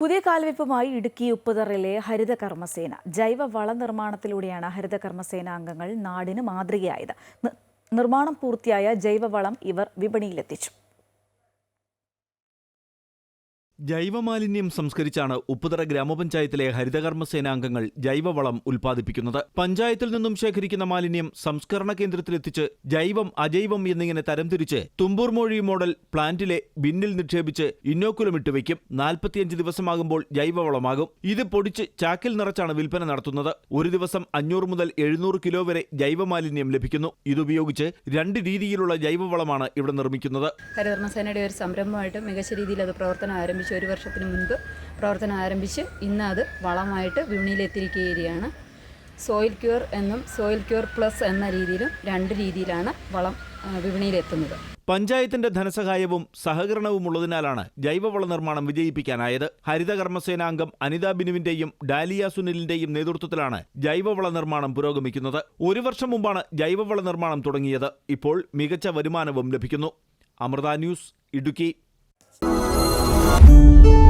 പുതിയ കാൽവെപ്പുമായി ഇടുക്കി ഉപ്പുതറിലെ ഹരിത കർമ്മസേന ജൈവ വള നിർമ്മാണത്തിലൂടെയാണ് ഹരിത കർമ്മസേന അംഗങ്ങൾ നാടിന് മാതൃകയായത്. നിർമ്മാണം പൂർത്തിയായ ജൈവവളം ഇവർ വിപണിയിലെത്തിച്ചു. ജൈവമാലിന്യം സംസ്കരിച്ചാണ് ഉപ്പുതറ ഗ്രാമപഞ്ചായത്തിലെ ഹരിതകർമ്മ സേനാംഗങ്ങൾ ജൈവവളം ഉൽപ്പാദിപ്പിക്കുന്നത്. പഞ്ചായത്തിൽ നിന്നും ശേഖരിക്കുന്ന മാലിന്യം സംസ്കരണ കേന്ദ്രത്തിലെത്തിച്ച് ജൈവം അജൈവം എന്നിങ്ങനെ തരംതിരിച്ച് തുമ്പൂർ മൊഴി മോഡൽ പ്ലാന്റിലെ ബിന്നിൽ നിക്ഷേപിച്ച് ഇന്നോക്കുലം ഇന്നോക്കുലമിട്ട് വയ്ക്കും. നാൽപ്പത്തിയഞ്ച് ദിവസമാകുമ്പോൾ ജൈവവളമാകും. ഇത് പൊടിച്ച് ചാക്കിൽ നിറച്ചാണ് വിൽപ്പന നടത്തുന്നത്. ഒരു ദിവസം അഞ്ഞൂറ് മുതൽ എഴുന്നൂറ് കിലോ വരെ ജൈവമാലിന്യം ലഭിക്കുന്നു. ഇതുപയോഗിച്ച് രണ്ട് രീതിയിലുള്ള ജൈവവളമാണ് ഇവിടെ നിർമ്മിക്കുന്നത്. ഹരിതകർമ്മസേനയുടെ ഒരു സംരംഭമായിട്ട് മികച്ച രീതിയിൽ അത് പ്രവർത്തനം ആരംഭിച്ചു. ഒരു വർഷത്തിന് മുൻപ് പ്രവർത്തനം ആരംഭിച്ച് ഇന്ന് അത് വളമായിട്ട് വിപണിയിലെത്തിയിരിക്കുകയാണ്. സോയിൽ ക്യൂർ എന്നും സോയിൽ ക്യൂർ പ്ലസ് എന്ന രീതിയിലും രണ്ട് രീതിയിലാണ് വളം വിപണിയിലെത്തുന്നത്. പഞ്ചായത്തിന്റെ ധനസഹായവും സഹകരണവും ഉള്ളതിനാലാണ് ജൈവവള നിർമ്മാണം വിജയിപ്പിക്കാനായത്. ഹരിതകർമ്മസേനാംഗം അനിത ബിനുവിന്റെയും ഡാലിയ സുനിലിന്റെയും നേതൃത്വത്തിലാണ് ജൈവവള നിർമ്മാണം പുരോഗമിക്കുന്നത്. ഒരു വർഷം മുമ്പാണ് ജൈവവള നിർമ്മാണം തുടങ്ങിയത്. ഇപ്പോൾ മികച്ച വരുമാനവും ലഭിക്കുന്നു. അമൃത ന്യൂസ് ഇടുക്കി. Música